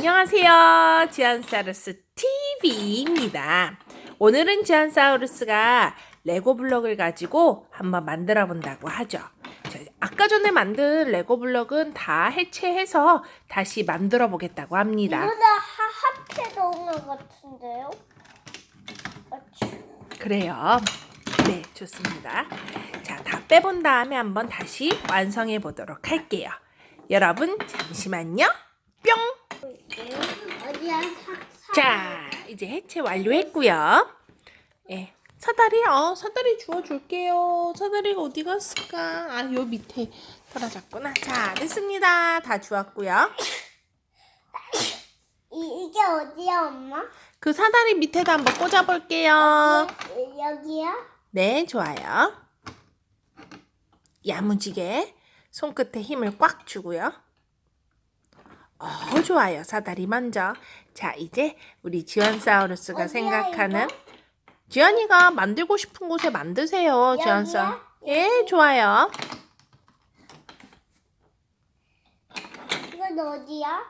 안녕하세요. 지안사우루스 TV입니다. 오늘은 지안사우루스가 레고 블럭을 가지고 한번 만들어 본다고 하죠. 자, 아까 전에 만든 레고 블럭은 다 해체해서 다시 만들어 보겠다고 합니다. 이거는 하, 합체 넣은 것 같은데요? 그래요. 네, 좋습니다. 자, 다 빼본 다음에 한번 다시 완성해 보도록 할게요. 여러분, 잠시만요. 뿅! 어디야? 사, 사. 자, 이제 해체 완료했고요. 예. 사다리, 어, 사다리 주워줄게요. 사다리가 어디 갔을까? 아, 요 밑에 떨어졌구나. 자, 됐습니다. 다 주웠고요. 이, 이게 어디야, 엄마? 그 사다리 밑에다 한번 꽂아볼게요. 이- 여기야? 네, 좋아요. 야무지게 손끝에 힘을 꽉 주고요. 어, 좋아요. 사다리 먼저. 자, 이제 우리 지원사우루스가 생각하는 지연이가 만들고 싶은 곳에 만드세요. 지원사. 예, 좋아요. 이건 어디야?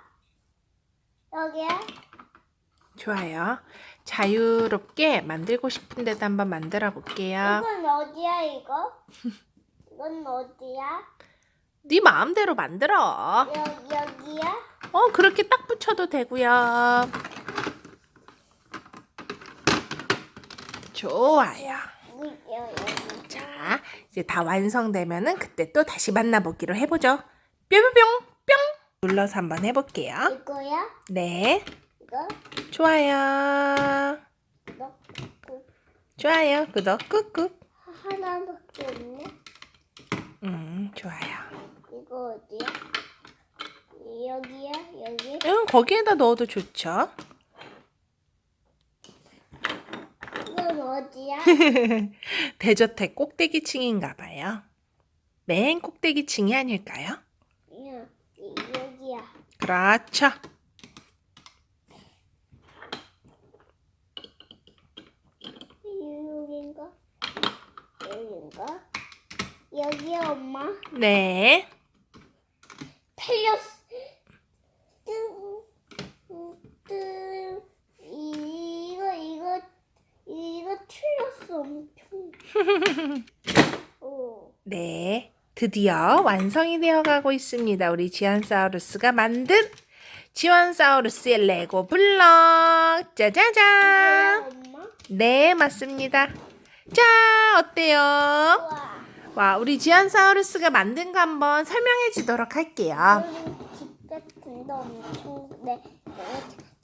여기야? 좋아요. 자유롭게 만들고 싶은 데도 한번 만들어 볼게요. 이건 어디야, 이거? 이건 어디야? 네 마음대로 만들어. 여, 여기야? 어, 그렇게 딱 붙여도 되고요. 좋아요. 자, 이제 다 완성되면은 그때 또 다시 만나보기로 해보죠. 뿅뿅뿅 뿅 눌러서 한번 해볼게요. 이거야? 네, 이거? 좋아요. 좋아요. 구독 꾹꾹. 하나밖에 없네? 음, 좋아요. 이거 어디야? 여기야? 여기? 응, 거기에다 넣어도 좋죠. 이건 어디야? 대저택 꼭대기층인가 봐요. 맨 꼭대기층이 아닐까요? 야, 이- 여기야. 그렇죠. 여긴가? 여긴가? 여기야 엄마? 네. 틀렸어. 뜬, 이거 이거 이거 틀렸어 엄청. 오. 네. 드디어 완성이 되어 가고 있습니다. 우리 지안사우루스가 만든 지원사우루스의 레고 블럭. 짜자잔. 엄마? 네, 맞습니다. 자, 어때요? 와. 와, 우리 지안사우루스가 만든 거 한번 설명해 주도록 할게요. 집 같은데 엄청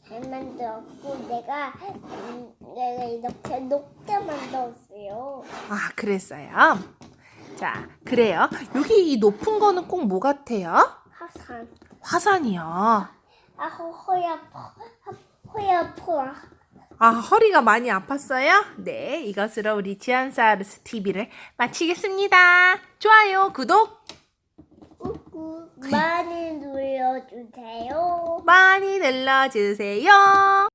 잘 만들었고 내가 음, 내가 이렇게 높게 만들었어요. 아, 그랬어요. 자, 그래요. 여기 이 높은 거는 꼭 뭐 같아요? 하산. 화산이요. 아, 허, 허리 아파. 아, 허리 아파. 아, 허리가 많이 아팠어요? 네, 이것으로 우리 지안사우루스 TV를 마치겠습니다. 좋아요, 구독 많이 눌러주세요. 많이 눌러주세요.